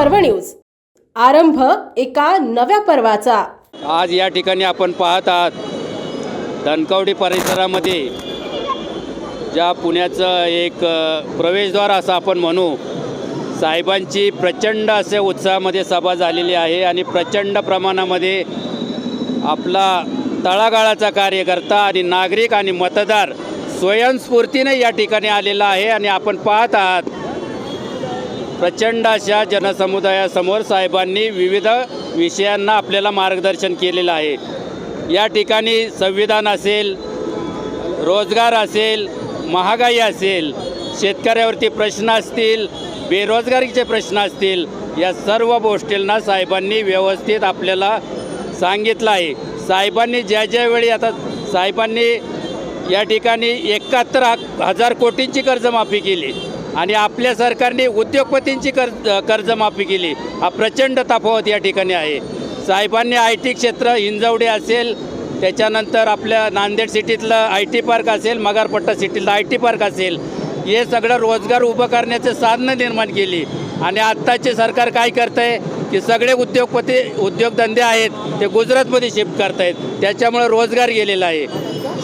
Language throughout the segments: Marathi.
पर्व न्यूज. आरंभ एका नव्या पर्वाचा. आज या ठिकाणी आपण पाहत आहात धनकवडी परिसरामध्ये ज्या पुण्याचं एक प्रवेशद्वार असं आपण म्हणू साहेबांची प्रचंड असे उत्साहामध्ये सभा झालेली आहे आणि प्रचंड प्रमाणामध्ये आपला तळागाळाचा कार्यकर्ता आणि नागरिक आणि मतदार स्वयंस्फूर्तीने या ठिकाणी आलेला आहे आणि आपण पाहत आहात प्रचंड अशा जनसमुदायासमोर साहेबांनी विविध विषयांना आपल्याला मार्गदर्शन केलेलं आहे. या ठिकाणी संविधान असेल रोजगार असेल महागाई असेल शेतकऱ्यावरती प्रश्न असतील बेरोजगारीचे प्रश्न असतील या सर्व गोष्टींना साहेबांनी व्यवस्थित आपल्याला सांगितलं आहे. साहेबांनी ज्या ज्या वेळी आता साहेबांनी या ठिकाणी एकाहत्तर हजार कोटींची कर्जमाफी केली आणि आपल्या सरकारने उद्योगपतींची कर्ज कर्जमाफी केली. हा प्रचंड तफावत या ठिकाणी आहे. साहेबांनी आय टी क्षेत्र हिंजवडे असेल त्याच्यानंतर आपल्या नांदेड सिटीतलं आय टी पार्क असेल मगारपट्टा सिटीतलं आय टी पार्क असेल हे सगळं रोजगार उभं करण्याचे साधनं निर्माण केली. आणि आत्ताचे सरकार काय करतं आहे की सगळे उद्योगपती उद्योगधंदे आहेत ते गुजरातमध्ये शिफ्ट करत आहेत त्याच्यामुळं रोजगार गेलेला आहे.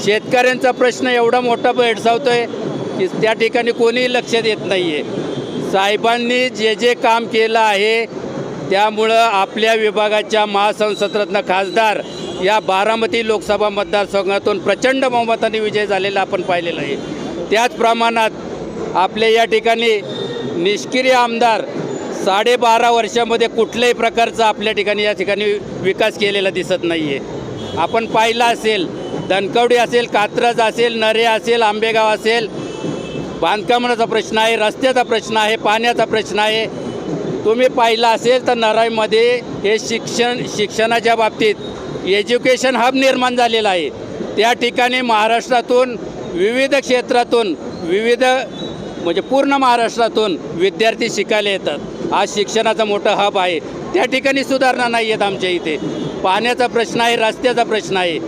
शेतकऱ्यांचा प्रश्न एवढा मोठा भेडसावतो आहे की त्या ठिकाणी कोणीही लक्ष देत नाही आहे साहेबांनी जे जे काम केलं आहे त्यामुळं आपल्या विभागाच्या महासंसदरत्न खासदार या बारामती लोकसभा मतदारसंघातून प्रचंड बहुमताने विजय झालेला आपण पाहिलेला आहे. त्याच प्रमाणात आपले या ठिकाणी निष्क्रिय आमदार साडेबारा वर्षामध्ये कुठल्याही प्रकारचा आपल्या ठिकाणी या ठिकाणी विकास केलेला दिसत नाही आहे आपण पाहिलं असेल धनकवडी असेल कात्रज असेल नरे असेल आंबेगाव असेल बांधकामाचा प्रश्न आहे रस्त्याचा प्रश्न आहे पाण्याचा प्रश्न आहे. तुम्ही पाहिलं असेल तर नराईमध्ये हे शिक्षण शिक्षणाच्या बाबतीत एज्युकेशन हब निर्माण झालेला आहे. त्या ठिकाणी महाराष्ट्रातून विविध क्षेत्रातून विविध म्हणजे पूर्ण महाराष्ट्रातून विद्यार्थी शिकायला येतात. आज शिक्षणाचा मोठा हब आहे. त्या ठिकाणी सुधारणा नाही आहेत आमच्या इथे. पाण्याचा प्रश्न आहे रस्त्याचा प्रश्न आहे.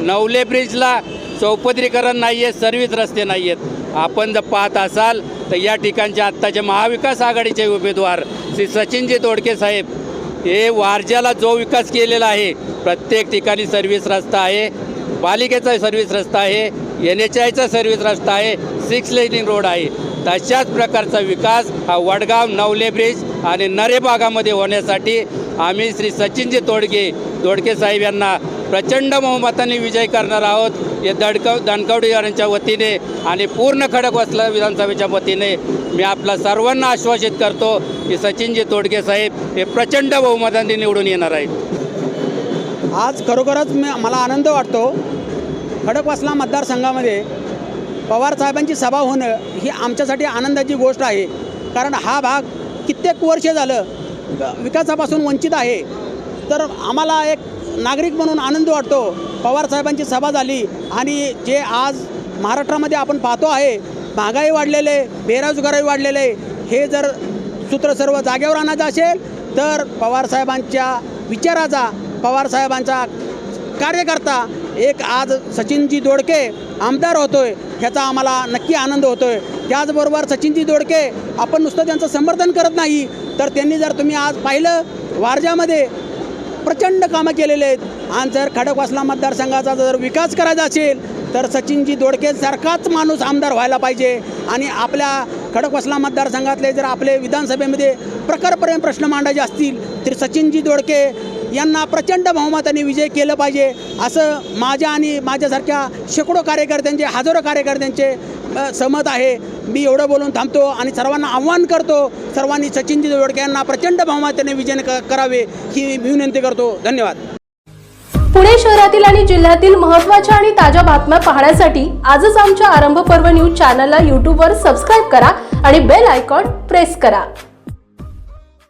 नवले ब्रिजला चौपदरीकरण नाही आहे सर्विस रस्ते नाही आहेत आपण जर पाहत असाल तर या ठिकाणचे आत्ताचे महाविकास आघाडीचे उमेदवार श्री सचिनजी तोडके साहेब हे वारज्याला जो विकास केलेला आहे प्रत्येक ठिकाणी सर्व्हिस रस्ता आहे पालिकेचा सर्व्हिस रस्ता आहे एन एच आयचा सर्व्हिस रस्ता आहे सिक्स लेनिंग रोड आहे. तशाच प्रकारचा विकास हा वडगाव नवले ब्रिज आणि नरे भागामध्ये होण्यासाठी आम्ही श्री सचिनजी तोडगे तोडके साहेब यांना प्रचंड बहुमताने विजय करणार आहोत. हे दडकव दणकवडीकरांच्या वतीने आणि पूर्ण खडकवासला विधानसभेच्या वतीने मी आपला सर्वांना आश्वासित करतो की सचिनजी तोडगे साहेब हे प्रचंड बहुमताने निवडून येणार आहेत. आज खरोखरच मी मला आनंद वाटतो. खडकवासला मतदारसंघामध्ये पवार साहेबांची सभा होणं ही आमच्यासाठी आनंदाची गोष्ट आहे. कारण हा भाग कित्येक वर्ष झालं विकासापासून वंचित आहे. तर आम्हाला एक नागरिक म्हणून आनंद वाटतो. पवार साहेबांची सभा झाली आणि जे आज महाराष्ट्रामध्ये आपण पाहतो आहे महागाई वाढलेले बेरोजगारी वाढलेले हे जर सूत्र सर्व जागेवर आणायचं असेल तर पवारसाहेबांच्या विचाराचा पवारसाहेबांचा कार्यकर्ता एक आज सचिनजी दोडके आमदार होतोय ह्याचा आम्हाला नक्की आनंद होतोय. त्याचबरोबर सचिनजी दोडके आपण नुसतं त्यांचं समर्थन करत नाही तर त्यांनी जर तुम्ही आज पाहिलं वारजामध्ये प्रचंड कामं केलेले आहेत. आणि जर खडकवासला मतदारसंघाचा जर विकास करायचा असेल तर सचिनजी दोडकेसारखाच माणूस आमदार व्हायला पाहिजे. आणि आपल्या खडकवासला मतदारसंघातले जर आपले विधानसभेमध्ये प्रखरपर्यंत प्रश्न मांडायचे असतील तर सचिनजी दोडके यांना प्रचंड बहुमताने विजय केलं पाहिजे. असं माझ्या आणि माझ्यासारख्या शेकडो कार्यकर्त्यांचे हजारो कार्यकर्त्यांचे सहमत आहे. मी एवढं बोलून थांबतो आणि सर्वांना आव्हान करतो. सर्वांनी सचिनजी जोडके यांना प्रचंड बहुमताने विजय करावे ही विनंती करतो. धन्यवाद. पुणे शहरातील आणि जिल्ह्यातील महत्त्वाच्या आणि ताज्या बातम्या पाहण्यासाठी आजच आमच्या आरंभ पर्व न्यूज चॅनलला यूट्यूबवर सबस्क्राईब करा आणि बेल आयकॉन प्रेस करा.